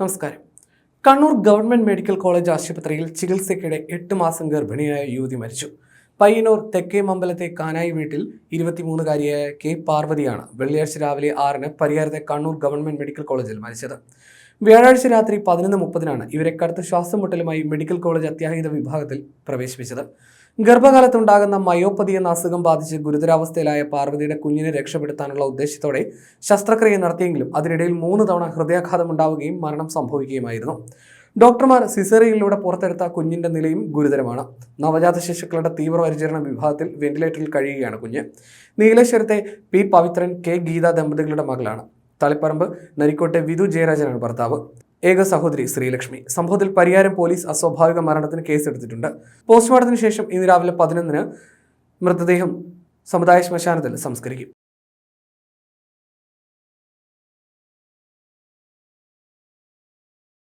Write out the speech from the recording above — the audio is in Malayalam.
നമസ്കാരം. കണ്ണൂർ ഗവൺമെന്റ് മെഡിക്കൽ കോളേജ് ആശുപത്രിയിൽ ചികിത്സയ്ക്കിടെ എട്ട് മാസം ഗർഭിണിയായ യുവതി മരിച്ചു. പയ്യന്നൂർ തെക്കേ മമ്പലത്തെ കാനായി വീട്ടിൽ ഇരുപത്തിമൂന്നുകാരിയായ കെ പാർവതിയാണ് വെള്ളിയാഴ്ച രാവിലെ ആറിന് പരിയാരത്തെ കണ്ണൂർ ഗവൺമെന്റ് മെഡിക്കൽ കോളേജിൽ മരിച്ചത്. വ്യാഴാഴ്ച രാത്രി പതിനൊന്ന് മുപ്പതിനാണ് ഇവരെ കടുത്ത ശ്വാസം മുട്ടലുമായി മെഡിക്കൽ കോളേജ് അത്യാഹിത വിഭാഗത്തിൽ പ്രവേശിപ്പിച്ചത്. ഗർഭകാലത്തുണ്ടാകുന്ന മയോപ്പതി എന്ന അസുഖം ബാധിച്ച് ഗുരുതരാവസ്ഥയിലായ പാർവതിയുടെ കുഞ്ഞിനെ രക്ഷപ്പെടുത്താനുള്ള ഉദ്ദേശത്തോടെ ശസ്ത്രക്രിയ നടത്തിയെങ്കിലും അതിനിടയിൽ മൂന്ന് തവണ ഹൃദയാഘാതം ഉണ്ടാവുകയും മരണം സംഭവിക്കുകയുമായിരുന്നു. ഡോക്ടർമാർ സിസേറിയനിലൂടെ പുറത്തെടുത്ത കുഞ്ഞിന്റെ നിലയും ഗുരുതരമാണ്. നവജാത ശിശുക്കളുടെ തീവ്രപരിചരണ വിഭാഗത്തിൽ വെന്റിലേറ്ററിൽ കഴിയുകയാണ് കുഞ്ഞ്. നീലേശ്വരത്തെ പി പവിത്രൻ കെ ഗീത ദമ്പതികളുടെ മകളാണ്. തളിപ്പറമ്പ് നരിക്കോട്ടെ വിധു ജയരാജനാണ് ഭർത്താവ്. ഏക സഹോദരി ശ്രീലക്ഷ്മി. സംഭവത്തിൽ പരിയാരം പോലീസ് അസ്വാഭാവിക മരണത്തിന് കേസെടുത്തിട്ടുണ്ട്. പോസ്റ്റ്മോർട്ടത്തിന് ശേഷം ഇന്ന് രാവിലെ പതിനൊന്നിന് മൃതദേഹം സമുദായ ശ്മശാനത്തിൽ സംസ്കരിക്കും.